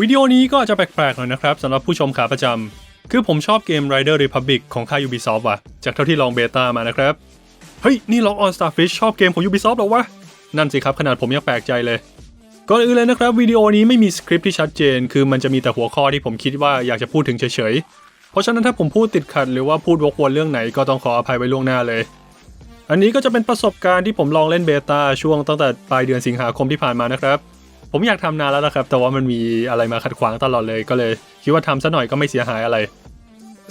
วิดีโอนี้ก็จะแปลกๆหน่อยนะครับสำหรับผู้ชมขาประจำคือผมชอบเกม Rider Republic ของค่าย Ubisoft ว่ะ จากเท่าที่ลองเบต้ามานะครับ เฮ้ย นี่ Lock on Starfish ชอบเกมของ Ubisoft หรอวะ นั่นสิครับ ขนาดผมยังแปลกใจเลยก่อนอื่นเลยนะครับ วิดีโอนี้ไม่มีสคริปต์ที่ชัดเจน คือมันจะมีแต่หัวข้อที่ผมคิดว่าอยากจะพูดถึงเฉยๆ เพราะฉะนั้นถ้าผมพูดติดขัดหรือว่าพูดวกวนเรื่องไหนก็ต้องขออภัยไว้ล่วงหน้าเลย อันนี้ก็จะเป็นประสบการณ์ที่ผมลองเล่นเบต้าช่วงตั้งแต่ปลายเดือนสิงหาคมที่ผ่านมานะครับ ผมอยากทำนานแล้วนะครับ แต่ว่ามันมีอะไรมาขัดขวางตลอดเลย ก็เลยคิดว่าทำซะหน่อยก็ไม่เสียหายอะไร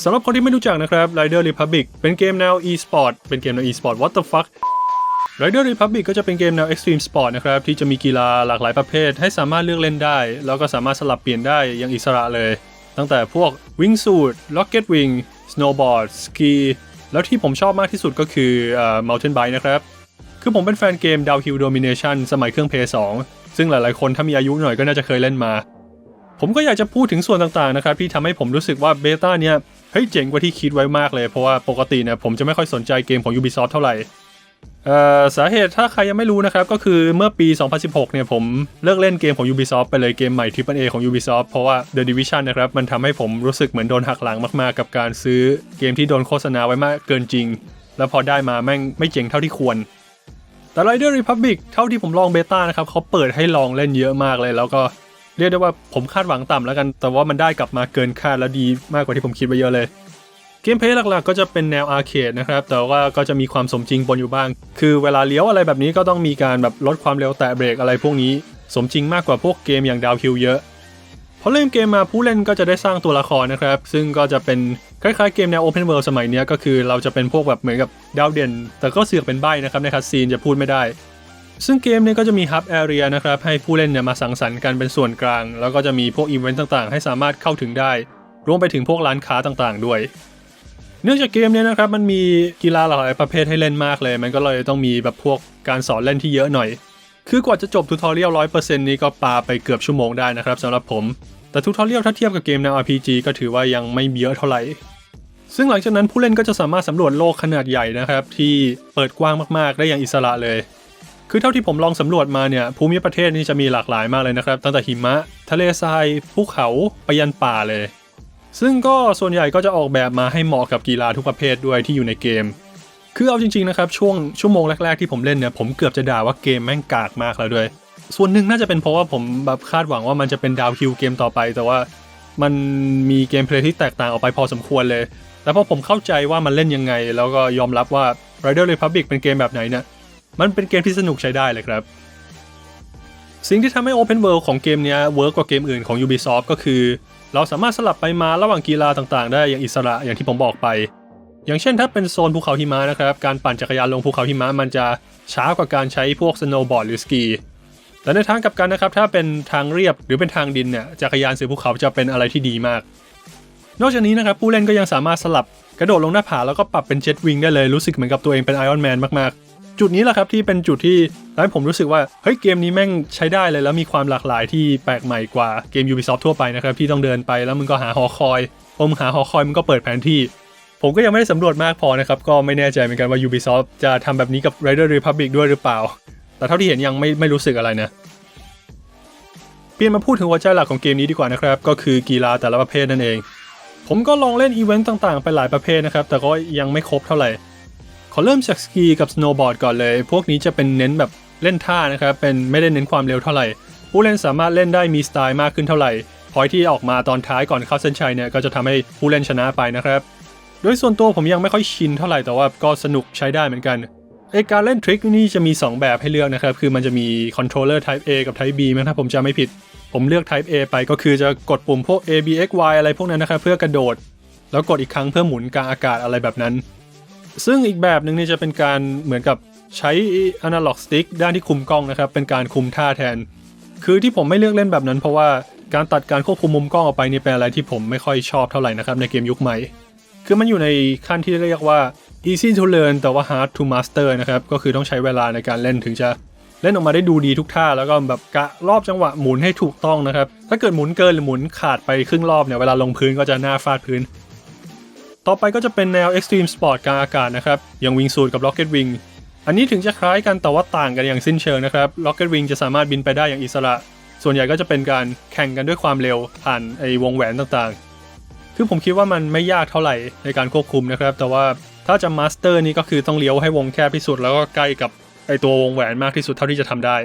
สำหรับคนที่ไม่รู้จักนะครับ Rider Republic เป็นเกมแนว e-sport เป็นเกมแนว e-sport what the fuck Rider Republic ก็จะเป็นเกมแนว Extreme Sport นะครับ ที่จะมีกีฬาหลากหลายประเภท ให้สามารถเลือกเล่นได้ แล้วก็สามารถสลับเปลี่ยนได้อย่างอิสระเลย ตั้งแต่พวก Wingsuit Rocket Wing Snowboard Ski แล้วที่ผมชอบมากที่สุดก็คือเอ่อ Mountain Bike นะครับ คือผมเป็นแฟนเกม Downhill Domination สมัยเครื่อง Play 2 ซึ่งหลายๆคนถ้ามีอายุหน่อยก็น่าจะเคยเล่นมา ผมก็อยากจะพูดถึงส่วนต่างๆนะครับที่ทำให้ผมรู้สึกว่าเบต้าเนี่ยเฮ้ยเจ๋งกว่าที่คิดไว้มากเลย เพราะว่าปกติเนี่ยผมจะไม่ค่อยสนใจเกมของ Ubisoft เท่าไหร่เอ่อสาเหตุถ้าใครยังไม่รู้นะครับ ก็คือเมื่อปี 2016 เนี่ยผมเลิกเล่นเกมของ Ubisoft ไปเลยเกมใหม่ Triple A ของ Ubisoft เพราะว่า The Division นะครับ มันทำให้ผมรู้สึกเหมือนโดนหักหลังมากๆ กับการซื้อเกมที่โดนโฆษณาไว้มากเกินจริง แล้วพอได้มาแม่งไม่เจ๋งเท่าที่ควร แต่ Rider Republic เท่าที่ผมลองเบต้านะครับเขาเปิดให้ลองเล่นเยอะมากเลย แล้วก็เรียกได้ว่าผมคาดหวังต่ำแล้วกัน แต่ว่ามันได้กลับมาเกินคาดและดีมากกว่าที่ผมคิดไว้เยอะเลย เกมเพลย์หลักๆ ก็จะเป็นแนวอาร์เคดนะครับ แต่ว่าก็จะมีความสมจริงปนอยู่บ้าง คือเวลาเลี้ยวอะไรแบบนี้ก็ต้องมีการแบบลดความเร็วแตะเบรกอะไรพวกนี้ สมจริงมากกว่าพวกเกมอย่างดาวคิวเยอะ อเล่นเกมมาผู้เล่นก็จะได้สร้างตัวละครนะครับ ซึ่งก็จะเป็นคล้ายๆเกมแนว Open World สมัยนี้ก็คือเราจะเป็นพวกแบบเหมือนกับดาวเด่น แต่ก็เสือกเป็นใบนะครับในคัสซีนจะพูดไม่ได้ ซึ่งเกมนี้ก็จะมีฮับแอเรียนะครับให้ผู้เล่นเนี่ยมาสังสรรค์กันเป็นส่วนกลาง แล้วก็จะมีพวกอีเวนต์ต่างๆ ให้สามารถเข้าถึงได้ รวมไปถึงพวกร้านค้าต่างๆ ด้วยเนื่องจากเกมนี้นะครับมันมีกีฬาหลากหลายประเภทให้เล่นมากเลย มันก็เลยต้องมีแบบพวกการสอนเล่นที่เยอะหน่อย คือกว่าจะจบทูทอเรียลร้อยเปอร์เซ็นต์นี้ก็ปาไปเกือบชั่วโมงได้นะครับสำหรับผม แต่ทูทอเรียลถ้าเทียบกับเกมแนว RPG ก็ถือว่ายังไม่เยอะเท่าไหร่ ซึ่งหลังจากนั้นผู้เล่นก็จะสามารถสำรวจโลกขนาดใหญ่นะครับ ที่เปิดกว้างมากๆ ได้อย่างอิสระเลย คือเท่าที่ผมลองสำรวจมาเนี่ยภูมิประเทศนี่จะมีหลากหลายมากเลยนะครับ ตั้งแต่หิมะ ทะเลทรายภูเขาไปยันป่าเลย ซึ่งก็ส่วนใหญ่ก็จะออกแบบมาให้เหมาะกับกีฬาทุกประเภทด้วยที่อยู่ในเกม คือเอาจริงๆนะครับช่วงชั่วโมงแรกๆที่ผมเล่นเนี่ยผมเกือบจะด่าว่าเกมแม่งกากมากแล้วด้วย ส่วนหนึ่งน่าจะเป็นเพราะว่าผมแบบคาดหวังว่ามันจะเป็นดาวคิวเกมต่อไป แต่ว่ามันมีเกมเพลย์ที่แตกต่างออกไปพอสมควรเลยแต่พอผมเข้าใจว่ามันเล่นยังไง แล้วก็ยอมรับว่า Rider Republic เป็นเกมแบบไหนเนี่ยมันเป็นเกมที่สนุกใช้ได้เลยครับ สิ่งที่ทำให้ Open World ของเกมเนี้ยเวิร์กกว่าเกมอื่นของ Ubisoft ก็คือ เราสามารถสลับไปมาระหว่างกีฬาต่างๆ ได้อย่างอิสระอย่างที่ผมบอกไป อย่างเช่นถ้าเป็นโซนภูเขาหิมะนะครับ การปั่นจักรยานลงภูเขาหิมะมันจะช้ากว่าการใช้พวกสโนว์บอร์ดหรือสกี แต่ในทางกลับกันนะครับถ้าเป็นทางเรียบหรือเป็นทางดินเนี่ยจักรยานสือภูเขาจะเป็นอะไรที่ดีมาก นอกจากนี้นะครับผู้เล่นก็ยังสามารถสลับกระโดดลงหน้าผาแล้วก็ปรับเป็นเจ็ตวิงได้เลยรู้สึกเหมือนกับตัวเองเป็นไอออนแมนมากๆ จุดนี้แหละครับที่เป็นจุดที่ทำให้ผมรู้สึกว่าเฮ้ยเกมนี้แม่งใช้ได้เลยแล้วมีความหลากหลายที่แปลกใหม่กว่าเกม Ubisoft ทั่วไปนะครับที่ต้องเดินไปแล้วมึงก็หาหอคอยพอมึงหาหอคอยมึงก็เปิดแผนที่ ผมก็ยังไม่ได้สำรวจมากพอนะครับก็ไม่แน่ใจเหมือนกันว่า Ubisoft จะทำแบบนี้กับ Rider Republic ด้วยหรือเปล่า แต่เท่าที่เห็นยังไม่ไม่รู้สึกอะไรนะเปลี่ยนมาพูดถึงหัวใจหลักของเกมนี้ดีกว่านะครับ ก็คือกีฬาแต่ละประเภทนั่นเอง ผมก็ลองเล่นอีเวนต์ต่างๆ ไปหลายประเภทนะครับ แต่ก็ยังไม่ครบเท่าไหร่ ขอเริ่มจากสกีกับสโนว์บอร์ดก่อนเลย พวกนี้จะเป็นเน้นแบบเล่นท่านะครับ เป็นไม่ได้เน้นความเร็วเท่าไหร่ ผู้เล่นสามารถเล่นได้มีสไตล์มากขึ้นเท่าไหร่พอยที่ออกมาตอนท้ายก่อนเข้าเส้นชัยเนี่ยก็จะทำให้ผู้เล่นชนะไปนะครับ โดยส่วนตัวผมยังไม่ค่อยชินเท่าไหร่แต่ว่าก็สนุกใช้ได้เหมือนกัน ไอการเล่นทริคนี่จะมี 2 แบบให้เลือกนะครับ คือมันจะมี controller type A กับ type B มั้งถ้าผมจำไม่ผิด ผมเลือก type A ไปก็คือจะกดปุ่มพวก A B X Y อะไรพวกนั้นนะครับ เพื่อกระโดด แล้วกดอีกครั้งเพื่อหมุนกลางอากาศอะไรแบบนั้น ซึ่งอีกแบบหนึ่งเนี่ยจะเป็นการเหมือนกับใช้ analog stick ด้านที่คุมกล้องนะครับ เป็นการคุมท่าแทน คือที่ผมไม่เลือกเล่นแบบนั้น เพราะว่าการตัดการควบคุมมุมกล้องออกไปนี่เป็นอะไรที่ผมไม่ค่อยชอบเท่าไหร่นะครับในเกมยุคใหม่ คือมันอยู่ในขั้นที่เรียกว่า easy to learn แต่ว่า hard to master นะครับ ก็คือต้องใช้เวลาในการเล่นถึงจะเล่นออกมาได้ดูดีทุกท่าแล้วก็แบบกะรอบจังหวะหมุนให้ถูกต้องนะครับ ถ้าเกิดหมุนเกินหรือหมุนขาดไปครึ่งรอบเนี่ยเวลาลงพื้นก็จะหน้าฟาดพื้น ต่อไปก็จะเป็นแนว extreme sport กลางอากาศนะครับ อย่าง wingsuit กับ rocket wing อันนี้ถึงจะคล้ายกันแต่ว่าต่างกันอย่างสิ้นเชิงนะครับ rocket wing จะสามารถบินไปได้อย่างอิสระ ส่วนใหญ่ก็จะเป็นการแข่งกันด้วยความเร็วผ่านไอ้วงแหวนต่างๆ คือผมคิดว่ามันไม่ยากเท่าไหร่ในการควบคุมนะครับ แต่ว่า ถ้าจะมาสเตอร์นี่ก็คือต้องเลี้ยวให้วงแคบที่สุดแล้วก็ใกล้กับไอตัววงแหวนมากที่สุดเท่าที่จะทำได้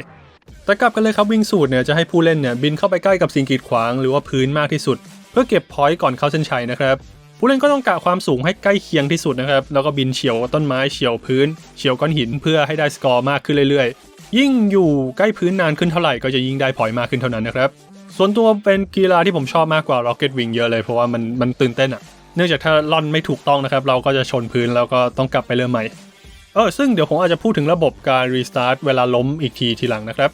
แต่กลับกันเลยครับวิ่งสูตรเนี่ยจะให้ผู้เล่นเนี่ยบินเข้าไปใกล้กับสิ่งกีดขวางหรือว่าพื้นมากที่สุด เพื่อเก็บพอยต์ก่อนเข้าเส้นชัยนะครับผู้เล่นก็ต้องกะความสูงให้ใกล้เคียงที่สุดนะครับแล้วก็บินเฉียวต้นไม้เฉียวพื้นเฉียวก้อนหินเพื่อให้ได้สกอร์มากขึ้นเรื่อยๆ ยิ่งอยู่ใกล้พื้นนานขึ้นเท่าไหร่ก็จะยิ่งได้พอยต์มากขึ้นเท่านั้นนะครับส่วนตัวเป็นกีฬาที่ผมชอบมากกว่า Rocket Wing เยอะเลยเพราะว่ามันมันตื่นเต้นอะ เนื่องจากถ้าล่อนไม่ถูกต้องนะครับ เราก็จะชนพื้นแล้วก็ต้องกลับไปเริ่มใหม่ เออซึ่งเดี๋ยวผมอาจจะพูดถึงระบบการรีสตาร์ทเวลาล้มอีกทีทีหลังนะครับ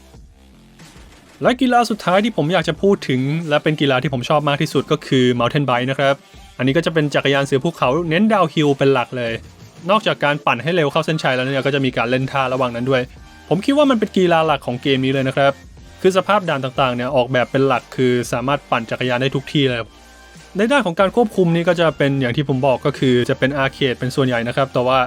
และกีฬาสุดท้ายที่ผมอยากจะพูดถึง และเป็นกีฬาที่ผมชอบมากที่สุดก็คือ Mountain Bike นะครับ อันนี้ก็จะเป็นจักรยานเสือภูเขาเน้นดาวฮิลเป็นหลักเลย นอกจากการปั่นให้เร็วเข้าเส้นชัยแล้วเนี่ยก็จะมีการเล่นท่าระหว่างนั้นด้วย ผมคิดว่ามันเป็นกีฬาหลักของเกมนี้เลยนะครับคือสภาพด่านต่างๆเนี่ยออกแบบเป็นหลักคือสามารถปั่นจักรยานได้ทุกที่เลย ในด้านของการควบคุมนี่ก็จะเป็นอย่างที่ผมบอกก็คือจะเป็นอาร์เคดเป็นส่วนใหญ่นะครับ แต่ว่า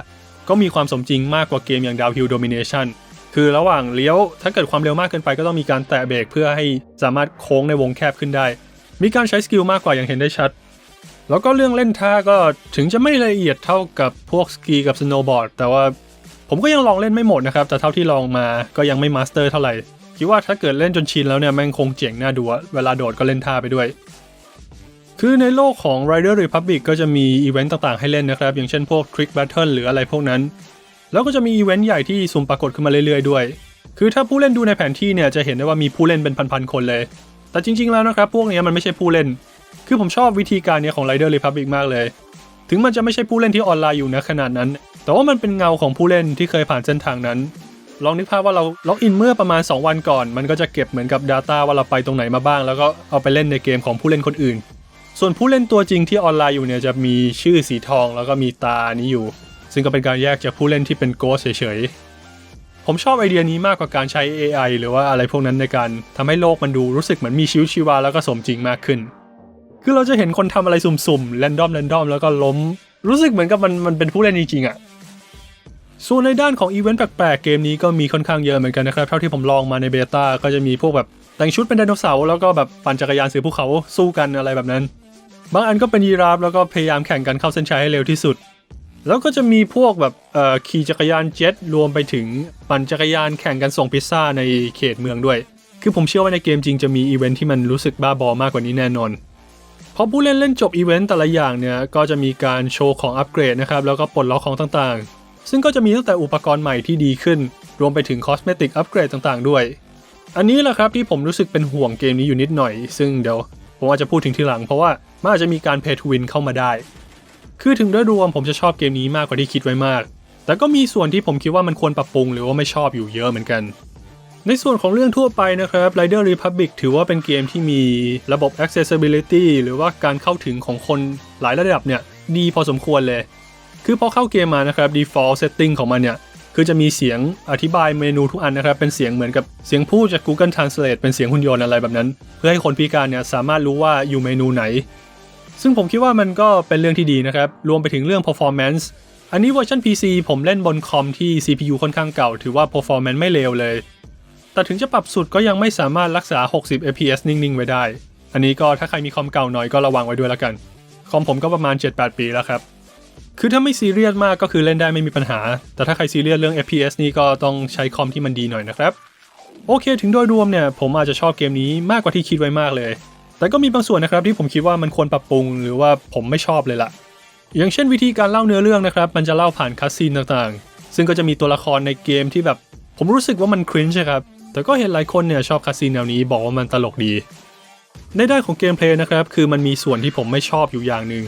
ก็มีความสมจริงมากกว่าเกมอย่าง Downhill Domination คือระหว่างเลี้ยวถ้าเกิดความเร็วมากเกินไปก็ต้องมีการแตะเบรกเพื่อให้สามารถโค้งในวงแคบขึ้นได้ มีการใช้สกิลมากกว่าอย่างเห็นได้ชัด แล้วก็เรื่องเล่นท่าก็ถึงจะไม่ละเอียดเท่ากับพวกสกีกับสโนว์บอร์ดแต่ว่าผมก็ยังลองเล่นไม่หมดนะครับ แต่เท่าที่ลองมาก็ยังไม่มาสเตอร์เท่าไหร่ คิดว่าถ้าเกิดเล่นจนชินแล้วเนี่ยแม่งคงเจ๋งน่าดูเวลาโดดก็เล่นท่าไปด้วย คือในโลกของ Rider Republic ก็จะมีอีเวนต์ต่างๆให้เล่นนะครับ อย่างเช่นพวก Trick Battle หรืออะไรพวกนั้น แล้วก็จะมีอีเวนต์ใหญ่ที่สุ่มปรากฏขึ้นมาเรื่อยๆด้วย คือถ้าผู้เล่นดูในแผนที่เนี่ยจะเห็นได้ว่ามีผู้เล่นเป็นพันๆคนเลย แต่จริงๆแล้วนะครับพวกนี้มันไม่ใช่ผู้เล่น คือผมชอบวิธีการเนี้ยของ Rider Republic มากเลย ถึงมันจะไม่ใช่ผู้เล่นที่ออนไลน์อยู่นะขนาดนั้น แต่ว่ามันเป็นเงาของผู้เล่นที่เคยผ่านเส้นทางนั้น ลองนึกภาพว่าเราล็อกอินเมื่อประมาณ 2 วันก่อน มันก็จะเก็บเหมือนกับ Data ว่าเราไปตรงไหนมาบ้าง แล้วก็เอาไปเล่นในเกมของผู้เล่นคนอื่น ส่วนผู้เล่นตัวจริงที่ออนไลน์อยู่เนี่ยจะมีชื่อสีทองแล้วก็มีตานี้อยู่ ซึ่งก็เป็นการแยกจากผู้เล่นที่เป็นโกสเฉยๆ ผมชอบไอเดียนี้มากกว่าการใช้ AI หรือว่าอะไรพวกนั้นในการทำให้โลกมันดูรู้สึกเหมือนมีชีวิตชีวาแล้วก็สมจริงมากขึ้น คือเราจะเห็นคนทำอะไรสุ่มๆแรนดอมแรนดอมแล้วก็ล้ม รู้สึกเหมือนกับมันมันเป็นผู้เล่นจริงๆอะส่วนในด้านของอีเวนต์แปลกๆ เกมนี้ก็มีค่อนข้างเยอะเหมือนกันนะครับ เท่าที่ผมลองมาในเบต้าก็จะมีพวกแบบแต่งชุดเป็นไดโนเสาร์แล้วก็แบบปั่นจักรยานสือภูเขาสู้กันอะไรแบบนั้น บางอันก็เป็นยีราฟแล้วก็พยายามแข่งกันเข้าเส้นชัยให้เร็วที่สุด แล้วก็จะมีพวกแบบขี่จักรยานเจ็ตรวมไปถึงปั่นจักรยานแข่งกันส่งพิซซ่าในเขตเมืองด้วย คือผมเชื่อว่าในเกมจริงจะมีอีเวนท์ที่มันรู้สึกบ้าบอมากกว่านี้แน่นอนพอผู้เล่นเล่นจบอีเวนต์แต่ละอย่างเนี่ยก็จะมีการโชว์ของอัปเกรดนะครับแล้วก็ปลดล็อกของต่างๆ ซึ่งก็จะมีตั้งแต่อุปกรณ์ใหม่ที่ดีขึ้น รวมไปถึงคอสเมติกอัปเกรดต่างๆ ด้วย อันนี้แหละครับที่ผมรู้สึกเป็นห่วงเกมนี้อยู่นิดหน่อย ซึ่งเดี๋ยว ผมอาจจะพูดถึงทีหลัง เพราะว่ามันอาจจะมีการเพย์ทูวินเข้ามาได้ คือถึงโดยรวมผมจะชอบเกมนี้มากกว่าที่คิดไว้มาก แต่ก็มีส่วนที่ผมคิดว่ามันควรปรับปรุงหรือว่าไม่ชอบอยู่เยอะเหมือนกัน ในส่วนของเรื่องทั่วไปนะครับ Rider Republic ถือว่าเป็นเกมที่มีระบบ accessibility หรือว่าการเข้าถึงของคนหลายระดับเนี่ยดีพอสมควรเลย คือพอเข้าเกมมานะครับ default setting ของมันเนี่ย คือจะมีเสียงอธิบายเมนูทุกอันนะครับ เป็นเสียงเหมือนกับเสียงพูดจาก Google Translate เป็นเสียงหุ่นยนต์อะไรแบบนั้น เพื่อให้คนพิการเนี่ยสามารถรู้ว่าอยู่เมนูไหน ซึ่งผมคิดว่ามันก็เป็นเรื่องที่ดีนะครับ รวมไปถึงเรื่อง performance อันนี้เวอร์ชัน PC ผมเล่นบนคอมที่ CPU ค่อนข้างเก่า ถือว่า performance ไม่เลวเลย แต่ถึงจะปรับสุดก็ยังไม่สามารถรักษา 60 fps นิ่งๆ ไว้ได้ อันนี้ก็ถ้าใครมีคอมเก่าหน่อยก็ระวังไว้ด้วยละกัน คอมผมก็ประมาณ 7-8 ปีแล้วครับ คือถ้าไม่ซีเรียสมากก็คือเล่นได้ไม่มีปัญหา แต่ถ้าใครซีเรียสเรื่อง fps นี่ก็ต้องใช้คอมที่มันดีหน่อยนะครับ โอเค ถึงโดยรวมเนี่ยผมอาจจะชอบเกมนี้มากกว่าที่คิดไว้มากเลย แต่ก็มีบางส่วนนะครับที่ผมคิดว่ามันควรปรับปรุงหรือว่าผมไม่ชอบเลยล่ะ อย่างเช่นวิธีการเล่าเนื้อเรื่องนะครับ มันจะเล่าผ่านคัสซีนต่างๆ ซึ่งก็จะมีตัวละครในเกมที่แบบ ผมรู้สึกว่ามันครินช์ครับ แต่ก็เห็นหลายคนเนี่ยชอบคัสซีนแนวนี้บอกว่ามันตลกดี ในด้านของเกมเพลย์นะครับคือมันมีส่วนที่ผมไม่ชอบอยู่อย่างหนึ่ง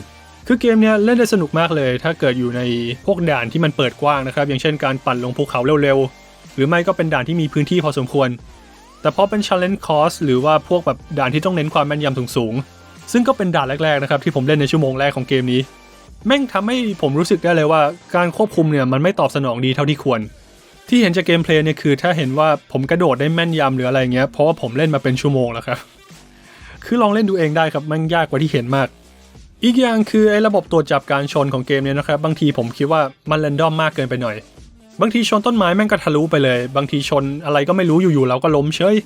คือเกมเนี้ยเล่นได้สนุกมากเลย ถ้าเกิดอยู่ในพวกด่านที่มันเปิดกว้างนะครับ อย่างเช่นการปั่นลงภูเขาเร็วๆ หรือไม่ก็เป็นด่านที่มีพื้นที่พอสมควร แต่พอเป็น challenge course หรือว่าพวกแบบด่านที่ต้องเน้นความแม่นยำสูงๆซึ่งก็เป็นด่านแรกๆนะครับที่ผมเล่นในชั่วโมงแรกของเกมนี้ แม่งทำให้ผมรู้สึกได้เลยว่าการควบคุมเนี่ยมันไม่ตอบสนองดีเท่าที่ควร ที่เห็นจากเกมเพลย์เนี่ยคือ ถ้าเห็นว่าผมกระโดดได้แม่นยำหรืออะไรเงี้ยเพราะว่าผมเล่นมาเป็นชั่วโมงแล้วครับคือลองเล่นดูเองได้ครับมันยากกว่าที่เห็นมาก อีกอย่างคือไอ้ระบบตรวจจับการชนของเกมเนี่ยนะครับ บางทีผมคิดว่ามันเรนดอมมากเกินไปหน่อย บางทีชนต้นไม้แม่งก็ทะลุไปเลย บางทีชนอะไรก็ไม่รู้อยู่ๆเราก็ล้มเฉย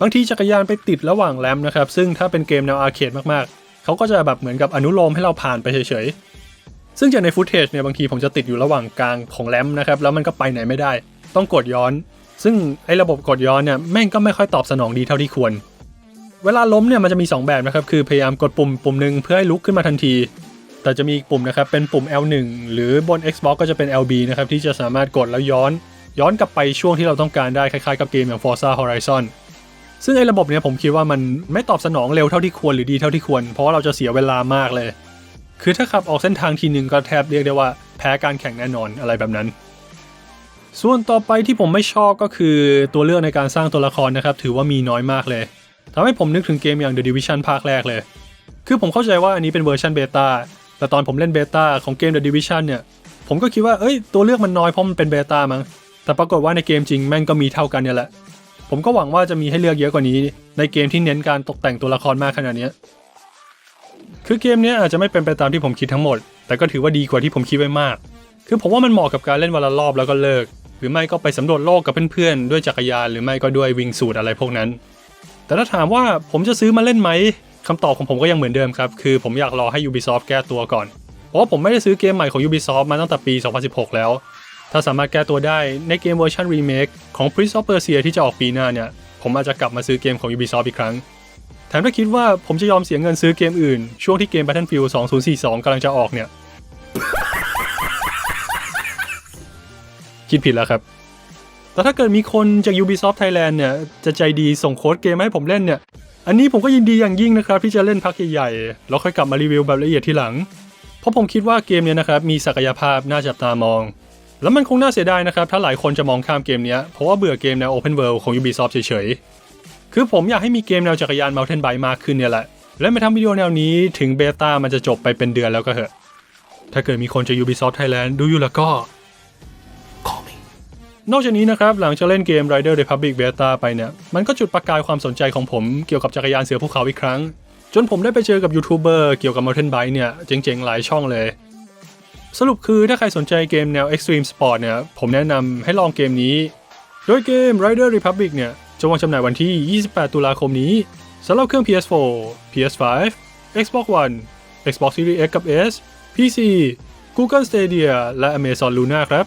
บางทีจักรยานไปติดระหว่างแรมนะครับ ซึ่งถ้าเป็นเกมแนวอาร์เคดมากๆ เขาก็จะแบบเหมือนกับอนุโลมให้เราผ่านไปเฉยๆ ซึ่งจากในฟุตเทจเนี่ยบางทีผมจะติดอยู่ระหว่างกลางของแรมนะครับ แล้วมันก็ไปไหนไม่ได้ ต้องกดย้อน ซึ่งไอ้ระบบกดย้อนเนี่ยแม่งก็ไม่ค่อยตอบสนองดีเท่าที่ควร เวลาล้มเนี่ยมันจะมี 2 แบบนะครับ คือพยายามกดปุ่มปุ่มหนึ่งเพื่อให้ลุกขึ้นมาทันที แต่จะมีอีกปุ่มนะครับ เป็นปุ่ม L1 หรือบน Xbox ก็จะเป็น LB นะครับ ที่จะสามารถกดแล้วย้อน ย้อนกลับไปช่วงที่เราต้องการได้คล้ายๆกับเกมอย่าง Forza Horizon ซึ่งไอ้ระบบเนี้ยผมคิดว่ามันไม่ตอบสนองเร็วเท่าที่ควรหรือดีเท่าที่ควร เพราะว่าเราจะเสียเวลามากเลย คือถ้าขับออกเส้นทางทีหนึ่งก็แทบเรียกได้ว่าแพ้การแข่งแน่นอนอะไรแบบนั้นส่วนต่อไปที่ผมไม่ชอบก็คือตัวเลือกในการสร้างตัวละครนะครับ ถือว่ามีน้อยมากเลย ทำให้ผมนึกถึงเกมอย่าง The Division ภาคแรกเลย คือผมเข้าใจว่าอันนี้เป็นเวอร์ชันเบต้า แต่ตอนผมเล่นเบต้าของเกม The Division เนี่ย ผมก็คิดว่า เอ้ย ตัวเลือกมันน้อยเพราะมันเป็นเบต้ามั้ง แต่ปรากฏว่าในเกมจริงแม่งก็มีเท่ากันเนี่ยแหละ ผมก็หวังว่าจะมีให้เลือกเยอะกว่านี้ ในเกมที่เน้นการตกแต่งตัวละครมากขนาดนี้ คือเกมเนี้ยอาจจะไม่เป็นไปตามที่ผมคิดทั้งหมด แต่ก็ถือว่าดีกว่าที่ผมคิดไว้มาก คือผมว่ามันเหมาะกับการเล่นวันละรอบแล้วก็เลิก หรือไม่ก็ไปสำรวจโลกกับเพื่อนๆด้วยจักรยาน หรือไม่ก็ด้วยวิงสูตรอะไรพวกนั้น แต่ถ้าถามว่าผมจะซื้อมาเล่นไหมคำตอบของผมก็ยังเหมือนเดิมครับ คือผมอยากรอให้ Ubisoft แก้ตัวก่อน เพราะผมไม่ได้ซื้อเกมใหม่ของ Ubisoft มาตั้งแต่ปี 2016 แล้ว ถ้าสามารถแก้ตัวได้ในเกมเวอร์ชันรีเมคของ Prince of Persia ที่จะออกปีหน้าเนี่ย ผมอาจจะกลับมาซื้อเกมของ Ubisoft อีกครั้ง แถมถ้าคิดว่าผมจะยอมเสียเงินซื้อเกมอื่น ช่วงที่เกม Battlefield 2042กำลังจะออกเนี่ย คิดผิดแล้วครับ แต่ถ้าเกิดมีคนจาก Ubisoft Thailand เนี่ย จะใจดีส่งโค้ดเกมมาให้ผมเล่นเนี่ย อันนี้ผมก็ยินดีอย่างยิ่งนะครับ ที่จะเล่นพักใหญ่ๆแล้วค่อยกลับมารีวิวแบบละเอียดทีหลัง เพราะผมคิดว่าเกมเนี้ยนะครับมีศักยภาพน่าจับตามอง แล้วมันคงน่าเสียดายนะครับ ถ้าหลายคนจะมองข้ามเกมเนี้ยเพราะว่าเบื่อเกมแนว Open World ของ Ubisoft เฉยๆคือผมอยากให้มีเกมแนวจักรยาน Mountain Bike มากขึ้นเนี่ยแหละและมาทำวิดีโอแนวนี้ถึงเบต้ามันจะจบไปเป็นเดือนแล้วก็เหอะถ้าเกิดมีคนจาก Ubisoft Thailand ดูอยู่แล้วก็ นอกจากนี้นะครับ หลังจากเล่นเกม Rider Republic Beta ไปเนี่ย มันก็จุดประกายความสนใจของผมเกี่ยวกับจักรยานเสือภูเขาอีกครั้ง จนผมได้ไปเจอกับยูทูบเบอร์เกี่ยวกับ Mountain Bike เนี่ย เจ๋งๆ หลายช่องเลย สรุปคือถ้าใครสนใจเกมแนว Extreme Sport เนี่ย ผมแนะนำให้ลองเกมนี้ โดยเกม Rider Republic เนี่ย จะวางจำหน่ายวันที่ 28 ตุลาคมนี้สำหรับเครื่อง PS4 PS5 Xbox One Xbox Series X กับ S PC Google Stadia และ Amazon Luna ครับ